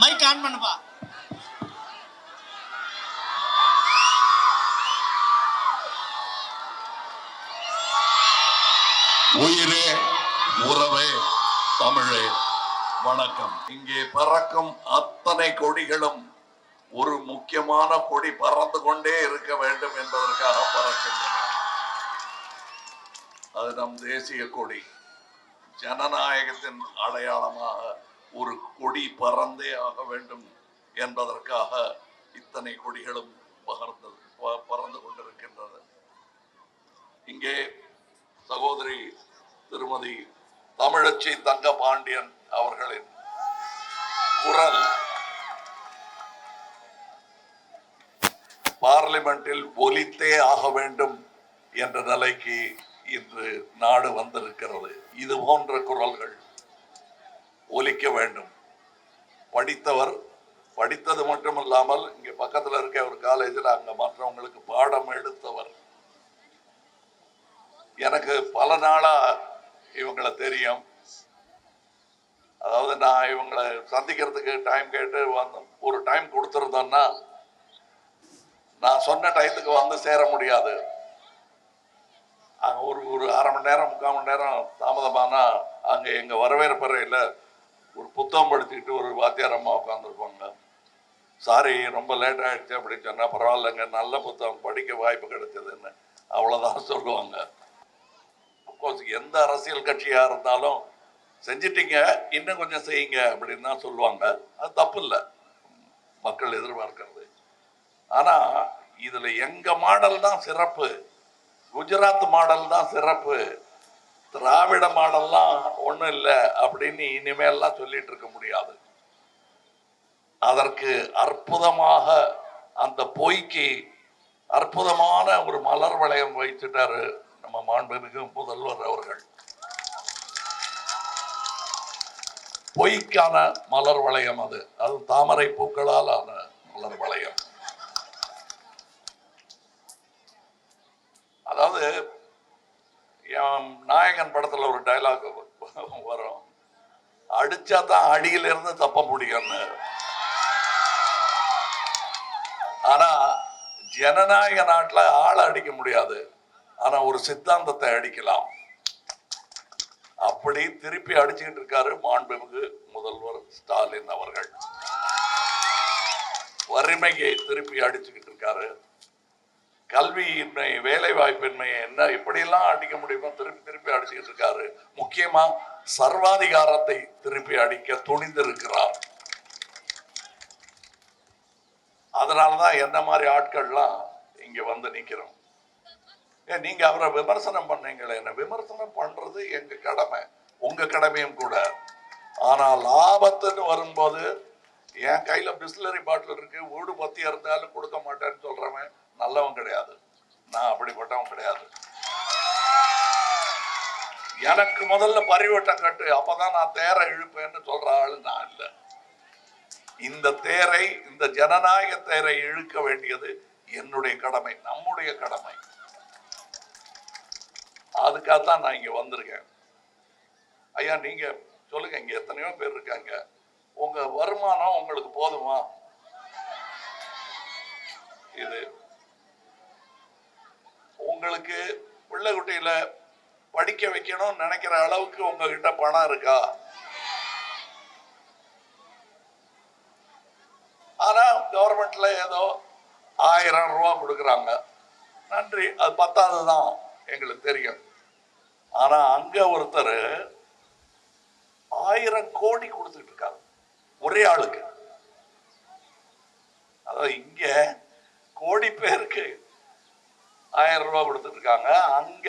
Mic on பண்ணுப்பா. உயிரே உறவே தமிழே வணக்கம். இங்கே பறக்கும் அத்தனை கொடிகளும் ஒரு முக்கியமான கொடி பறந்து கொண்டே இருக்க வேண்டும் என்பதற்காக பறக்கின்றன. அது நம் தேசிய கொடி. ஜனநாயகத்தின் அடையாளமாக ஒரு கொடி பறந்தே ஆக வேண்டும் என்பதற்காக இத்தனை கொடிகளும் பகர்ந்தது ப- பறந்து கொண்டிருக்கின்றது இங்கே சகோதரி திருமதி தமிழச்சி தங்க பாண்டியன் அவர்களின் குரல் பார்லிமெண்டில் ஒலித்தே ஆக வேண்டும் என்ற நிலைக்கு இன்று நாடு வந்திருக்கிறது. இது போன்ற குரல்கள் ஒலிக்க வேண்டும். படித்தவர் படித்தது மட்டுமல்லாமல் இங்கே பக்கத்தில் இருக்க ஒரு காலேஜில் அங்கே மற்றவங்களுக்கு பாடம் எடுத்தவர். எனக்கு பல நாளா இவங்களை தெரியும். அதாவது நான் இவங்களை சந்திக்கிறதுக்கு டைம் கேட்டு வந்து ஒரு டைம் கொடுத்துருந்தோன்னா நான் சொன்ன டயத்துக்கு வந்து சேர முடியாது. அங்கே ஒரு ஒரு அரை மணி நேரம் முக்கால் மணி நேரம் தாமதமானா அங்கே எங்கள் வரவேற்பறையில் ஒரு புத்தகம் படிச்சுக்கிட்டு ஒரு வாத்தியார் அம்மா உட்காந்துருப்பாங்க சாரி ரொம்ப லேட் ஆகிடுச்சு அப்படின்னு சொன்னால் பரவாயில்லைங்க நல்ல புத்தகம் படிக்க வாய்ப்பு கிடைச்சதுன்னு அவ்வளோதான் சொல்லுவாங்க. அப்கோர்ஸ் எந்த அரசியல் கட்சியாக இருந்தாலும் செஞ்சிட்டீங்க இன்னும் கொஞ்சம் செய்யுங்க அப்படின்னு தான் சொல்லுவாங்க. அது தப்பு இல்லை மக்கள் எதிர்பார்க்கிறது. ஆனால் இதில் எங்கள் மாடல் தான் சிறப்பு. குஜராத் மாடல் தான் சிறப்பு. திராவிட மாடல்லாம் ஒன்றும் இல்லை அப்படின்னு இனிமேல்லாம் சொல்லிட்டு இருக்க முடியாது. அதற்கு அற்புதமாக அந்த பொய்க்கு அற்புதமான ஒரு மலர் வளையம் வைத்துட்டாரு நம்ம மாண்புமிகு முதல்வர் அவர்கள். பொய்க்கான மலர் வளையம் அது. அது தாமரை பூக்களால் ஆன மலர் வளையம். அதாவது நாயகன் படத்துல ஒரு டைலாக் வரும். அடிச்சா தான் அடியில இருந்து தப்ப முடியும்னு ஆனா ஜனநாயக நாட்டுல ஆளை அடிக்க முடியாது. ஆனா ஒரு சித்தாந்தத்தை அடிக்கலாம். அப்படி திருப்பி அடிச்சுக்கிட்டு இருக்காரு மாண்புமிகு முதல்வர் ஸ்டாலின் அவர்கள். வறுமையை திருப்பி அடிச்சுக்கிட்டு இருக்காரு. கல்வியின்மை வேலை வாய்ப்பின்மையை என்ன இப்படியெல்லாம் அடிக்க முடியுமோ திருப்பி திருப்பி அடிச்சுக்கிட்டு இருக்காரு. முக்கியமா சர்வாதிகாரத்தை திருப்பி அடிக்க துணிந்திருக்கிறார். அதனாலதான் என்ன மாதிரி ஆட்கள்லாம் இங்க வந்து நிக்கிறோம். ஏன் நீங்க அவரை விமர்சனம் பண்ணீங்களே என்ன விமர்சனம் பண்றது எங்க கடமை? உங்க கடமையும் கூட. ஆனா லாபத்துன்னு வரும்போது என் கையில பிஸ்லரி பாட்டில் இருக்கு வீடு பத்தி இருந்தாலும் கொடுக்க மாட்டேன்னு சொல்றவன் நல்லவன் கிடையாது. நான் அப்படிப்பட்டவன் கிடையாது. எனக்கு முதல்ல பரிவட்டம் கட்டு அப்பதான் நான் தேரை இழுப்பேன்னு சொல்ற ஆளு நான் இல்லை. இந்த தேரை இந்த ஜனநாயக தேரை இழுக்க வேண்டியது என்னுடைய கடமை நம்முடைய கடமை. அதுக்காக தான் நான் இங்க வந்திருக்கேன். ஐயா நீங்க சொல்லுங்க இங்க எத்தனையோ பேர் இருக்காங்க. உங்க வருமானம் உங்களுக்கு போதுமா? இது உங்களுக்கு பிள்ளை குட்டியில படிக்க வைக்கணும்னு நினைக்கிற அளவுக்கு உங்ககிட்ட பணம் இருக்கா? ஆனா கவர்மெண்ட்ல ஏதோ ஆயிரம் ரூபா கொடுக்குறாங்க. நன்றி. அது பத்தாதுதான் எங்களுக்கு தெரியும். ஆனா அங்க ஒருத்தர் ஆயிரம் கோடி கொடுத்துட்டு இருக்காரு. ஒரே ஆளுக்கு. அதாவது இங்க கோடி பேருக்கு ஆயிரம் ரூபாய் கொடுத்துட்டு இருக்காங்க அங்க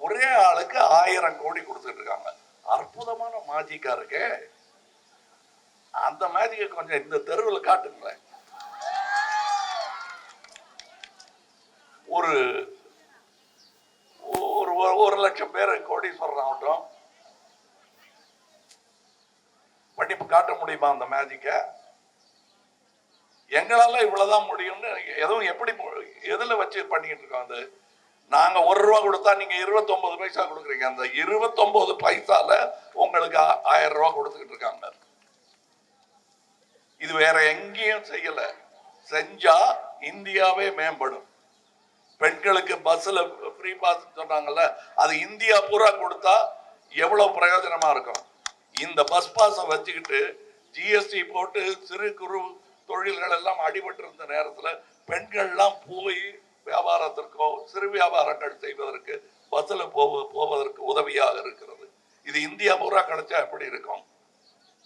ஒரே ஆளுக்கு ஆயிரம் கோடி கொடுத்துட்டு இருக்காங்க அற்புதமான மேஜிக்கா இருக்கே அந்த மேஜிக்கை கொஞ்சம் இந்த தெருவில் காட்டுங்களேன். ஒரு ஒரு ஒரு லட்சம் பேர் கோடீஸ்வரன் ஆகட்டும். பண்ணி காட்ட முடியுமா அந்த மேஜிக்கை எங்களால இவ்வளோதான் முடியும்னு எதுவும் எப்படி எதுல வச்சு பண்ணிட்டு இருக்கோம் அது நாங்க ஒரு ரூபா கொடுத்தா நீங்க 29 பைசா கொடுக்குறீங்க. அந்த 29 பைசால உங்களுக்கு ஆயிரம் ரூபா கொடுத்துக்கிட்டு இருக்காங்க. இது வேற எங்கேயும் செய்யல. செஞ்சா இந்தியாவே மேம்படும். பெண்களுக்கு பஸ்ல ஃப்ரீ பாஸ் சொன்னாங்கல்ல அது இந்தியா பூரா கொடுத்தா எவ்வளவு பிரயோஜனமா இருக்கும்? இந்த பஸ் பாஸை வச்சுக்கிட்டு ஜிஎஸ்டி போட்டு சிறு குறு தொழில்கள் எல்லாம் அடிபட்டு இருந்த நேரத்துல பெண்கள்லாம் போய் வியாபாரத்திற்கோ சிறு வியாபாரங்கள் செய்வதற்கு பஸ்ஸில் போவ போவதற்கு உதவியாக இருக்கிறது. இது இந்தியா பூரா கிடைச்சா எப்படி இருக்கும்?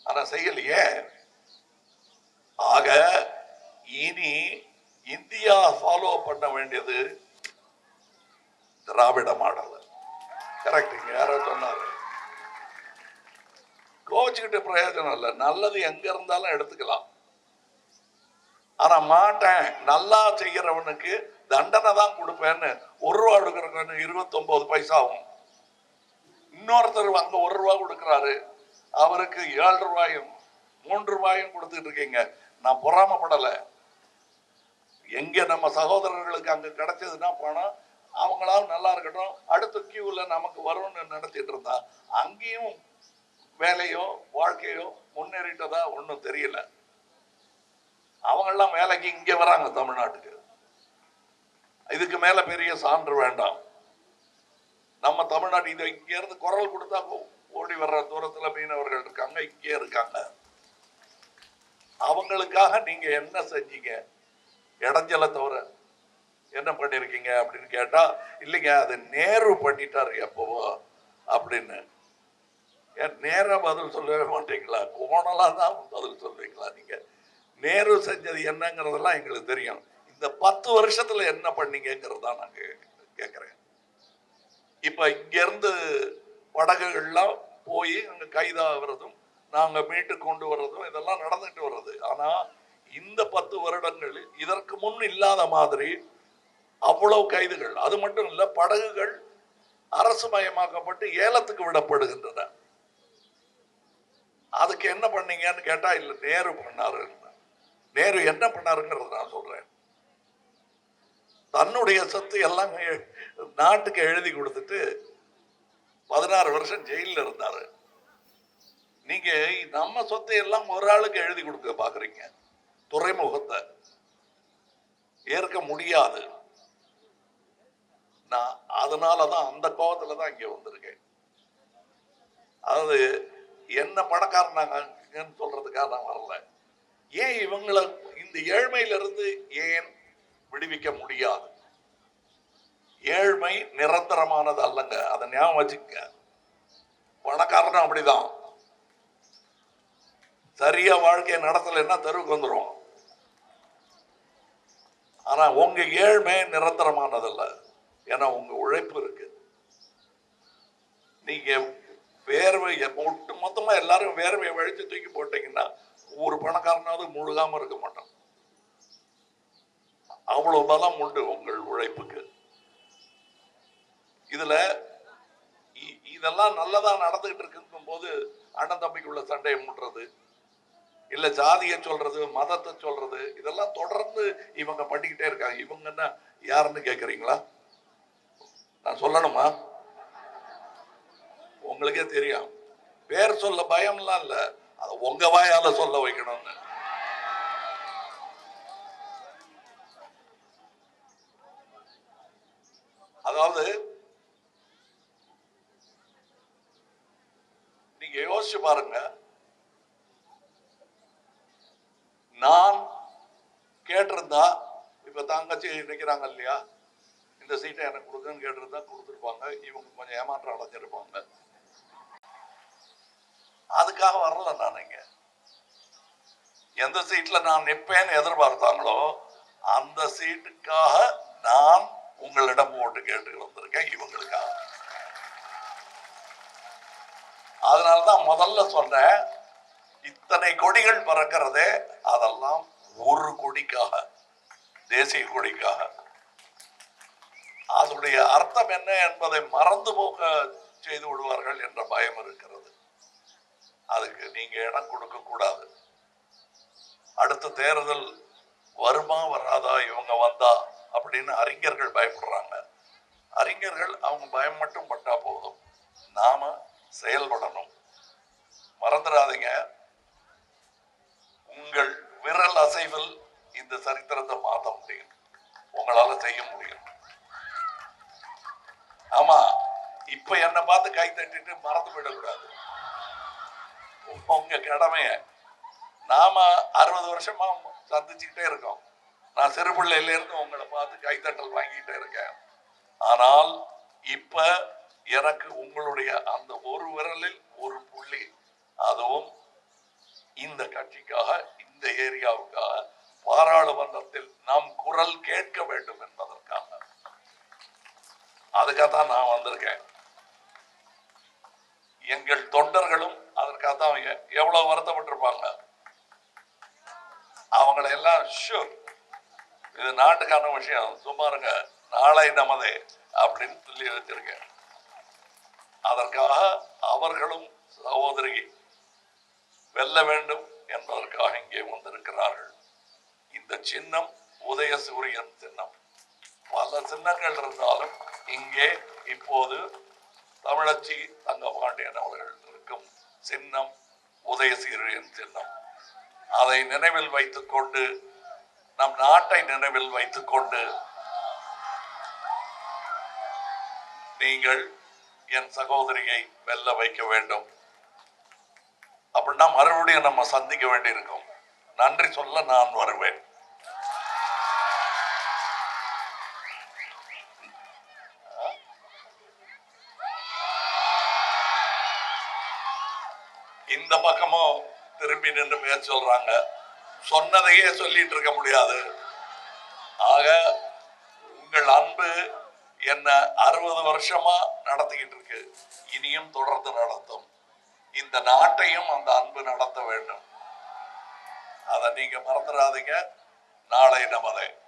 ஆனால் செய்யலையே. ஆக இனி இந்தியா ஃபாலோ பண்ண வேண்டியது திராவிட மாடல் கரெக்டுங்க யாரோ சொன்னாரு. கோச்சுக்கிட்டு பிரயோஜனம் இல்லை. நல்லது எங்க இருந்தாலும் எடுத்துக்கலாம். ஆனால் மாட்டேன். நல்லா செய்கிறவனுக்கு தண்டனை தான் கொடுப்பேன்னு ஒரு ரூபா கொடுக்கறவனுக்கு இருபத்தொம்போது பைசா ஆகும். இன்னொருத்தர் அங்க ஒரு ரூபா கொடுக்குறாரு. அவருக்கு ஏழு ரூபாயும் மூன்று ரூபாயும் கொடுத்துட்டு இருக்கீங்க. நான் பொறாமப்படலை. எங்க நம்ம சகோதரர்களுக்கு அங்க கிடைச்சதுன்னா பணம் அவங்களாவும் நல்லா இருக்கட்டும். அடுத்த கியூவில் நமக்கு வரும்னு நினைச்சிட்டு இருந்தா அங்கேயும் வேலையோ வாழ்க்கையோ முன்னேறிட்டதா ஒன்றும் தெரியல. அவங்கெல்லாம் வேலைக்கு இங்க வராங்க தமிழ்நாட்டுக்கு. இதுக்கு மேல பெரிய சான்று வேண்டாம். நம்ம தமிழ்நாட்டு இதை இங்கே இருந்து குரல் கொடுத்தா ஓடி வர்ற தூரத்துல மீனவர்கள் இருக்காங்க இங்கே இருக்காங்க. அவங்களுக்காக நீங்க என்ன செஞ்சீங்க? இடைஞ்சலை தவிர என்ன பண்ணிருக்கீங்க அப்படின்னு கேட்டா இல்லைங்க அது நேரு பண்ணிட்டாரு எப்பவோ அப்படின்னு. ஏன் நேரா பதில் சொல்லவே மாட்டீங்களா? கோணலா தான் பதில் சொல்றீங்களா நீங்க? நேரு செஞ்சது என்னங்கிறதெல்லாம் எங்களுக்கு தெரியும். இந்த பத்து வருஷத்துல என்ன பண்ணீங்கிறது தான் நாங்க கே- கேட்கிறேன் இப்ப படகுகள்லாம் போய் அங்க கைதாகிறதும் நாங்க மீட்டு கொண்டு வர்றதும் இதெல்லாம் நடந்துட்டு வர்றது. ஆனா இந்த பத்து வருடங்களில் இதற்கு முன் இல்லாத மாதிரி அவ்வளவு கைதுகள் அது மட்டும் இல்ல படகுகள் அரசு மயமாக்கப்பட்டு ஏலத்துக்கு விடப்படுகின்றன. அதுக்கு என்ன பண்ணீங்கன்னு கேட்டா இல்ல நேரு பண்ணாருன்னு நேரு என்ன பண்ணாருங்கிறத நான் சொல்றேன். தன்னுடைய சொத்து எல்லாம் நாட்டுக்கு எழுதி கொடுத்துட்டு பதினாறு வருஷம் ஜெயிலில் இருந்தாரு. நீங்க நம்ம சொத்தை எல்லாம் ஒரு ஆளுக்கு எழுதி கொடுக்க பாக்குறீங்க. துறைமுகத்தை. ஏற்க முடியாது. நான் அதனாலதான் அந்த கோபத்துல தான் இங்க வந்திருக்கேன். அதாவது என்ன பணக்காரனாங்கன்னு சொல்றதுக்காக நான் வரல. ஏன் இவங்களை இந்த ஏழ்மையில இருந்து ஏன் விடுவிக்க முடியாது? ஏழ்மை நிரந்தரமானது அல்லங்க. அதை ஞாபகம் வச்சுக்க பணக்காரனும் அப்படிதான். சரியா வாழ்க்கையை நடத்தலைன்னா தெருவுக்கு வந்துரும். ஆனா உங்க ஏழ்மை நிரந்தரமானதல்ல. ஏன்னா உங்க உழைப்பு இருக்கு. நீங்க வேர்வை ஒட்டு மொத்தமா எல்லாரும் வேர்வையை வழித்து தூக்கி போட்டீங்கன்னா ஒரு பணக்காரனாவது முழுகாம இருக்க மாட்டான். அவ்வளவு பலம் உண்டு உங்கள் உழைப்புக்கு. இதுல இ- இதெல்லாம் நல்லதா நடந்துகிட்டு இருக்கும் போது அண்ணன் தம்பிக்குள்ள சண்டையை மூட்டுறது இல்ல ஜாதியை சொல்றது மதத்தை சொல்றது இதெல்லாம் தொடர்ந்து இவங்க பண்ணிக்கிட்டே இருக்காங்க. இவங்க என்ன யாருன்னு கேக்குறீங்களா? நான் சொல்லணுமா? உங்களுக்கே தெரியும். பேர் சொல்ல பயம்லாம் இல்ல. அதை உங்க வாயால சொல்ல வைக்கணும்னு. அதாவது நீங்க யோசிச்சு பாருங்க. நான் கேட்டிருந்தா இப்ப தங்கச்சி நிக்கிறாங்க இல்லையா? இந்த சீட்டை எனக்கு கொடுக்குன்னு கேட்டிருந்தா கொடுத்துருப்பாங்க. இவங்க கொஞ்சம் ஏமாற்றம் அடைஞ்சிருப்பாங்க அதுக்காக வரல நான் இங்க. எந்த சீட்ல நான் நிற்பேன்னு எதிர்பார்த்தாங்களோ அந்த சீட்டுக்காக நான் உங்களிடம் ஓட்டு கேட்டு வந்திருக்கேன் இவங்களுக்காக. அதனாலதான் முதல்ல சொன்னேன் இத்தனை கொடிகள் பறக்கிறதே அதெல்லாம் ஒரு கொடிக்காக தேசிய கொடிக்காக. அதனுடைய அர்த்தம் என்ன என்பதை மறந்து போக செய்து விடுவார்கள் என்ற பயம் இருக்கிறது. அதுக்கு நீங்க இடம் கொடுக்க கூடாது. அடுத்த தேர்தல் வருமா வராதா இவங்க வந்தா அப்படின்னு அறிஞர்கள் பயப்படுறாங்க. அறிஞர்கள் அவங்க பயம் மட்டும் பட்டா போதும். நாம செயல்படணும். மறந்துடாதீங்க. உங்கள் விரல் அசைவில் இந்த சரித்திரத்தை மாற்ற முடியும். உங்களால செய்ய முடியும். ஆமா இப்ப என்ன பார்த்து கை தட்டிட்டு மறந்து விடக்கூடாது உங்க கடமைய நாம அறுபது வருஷமா சந்திச்சுக்கிட்டே இருக்கோம். நான் சிறு பிள்ளையில இருந்து உங்களை பார்த்து கைத்தட்டல் வாங்கிட்டே இருக்கேன். ஆனால் இப்ப எனக்கு உங்களுடைய அந்த ஒரு விரலில் ஒரு புள்ளி அதுவும் இந்த கட்சிக்காக இந்த ஏரியாவுக்காக பாராளுமன்றத்தில் நம் குரல் கேட்க வேண்டும் என்பதற்காக. அதுக்காகத்தான் நான் வந்திருக்கேன். எங்கள் தொண்டர்களும் அதற்காகத்தான் அவங்க எவ்வளவு வருத்தப்பட்டிருப்பாங்க. அவங்களை எல்லாம் ஷூர் இது நாட்டுக்கான விஷயம். சும்மா இருங்க நாளை நமதே அப்படின்னு சொல்லி வச்சிருக்கேன். அதற்காக அவர்களும் சகோதரி வெல்ல வேண்டும் என்பதற்காக இங்கே வந்திருக்கிறார்கள். இந்த சின்னம் உதய சூரியன் சின்னம். பல சின்னங்கள் இருந்தாலும் இங்கே இப்போது தமிழச்சி தங்கபாண்டியன் அவர்கள் இருக்கும் சின்னம் உதயசூரியன் சின்னம். அதை நினைவில் வைத்துக்கொண்டு நம் நாட்டை நினைவில் வைத்துக்கொண்டு நீங்கள் என் சகோதரியை வெல்ல வைக்க வேண்டும். அப்படின்னா மறுபடியும் நம்ம சந்திக்க வேண்டியிருக்கும். நன்றி சொல்ல நான் வருவேன். இந்த பக்கமும் திரும்பி நின்று பேர் சொல்றாங்க. சொன்னதையே சொல்லிட்டு இருக்க முடியாது. ஆக உங்கள் அன்பு என்ன அறுபது வருஷமா நடத்திக்கிட்டு இருக்கு. இனியும் தொடர்ந்து நடத்தும். இந்த நாட்டையும் அந்த அன்பு நடத்த வேண்டும். அதை நீங்க மறந்துடாதீங்க. நாளை நமதே.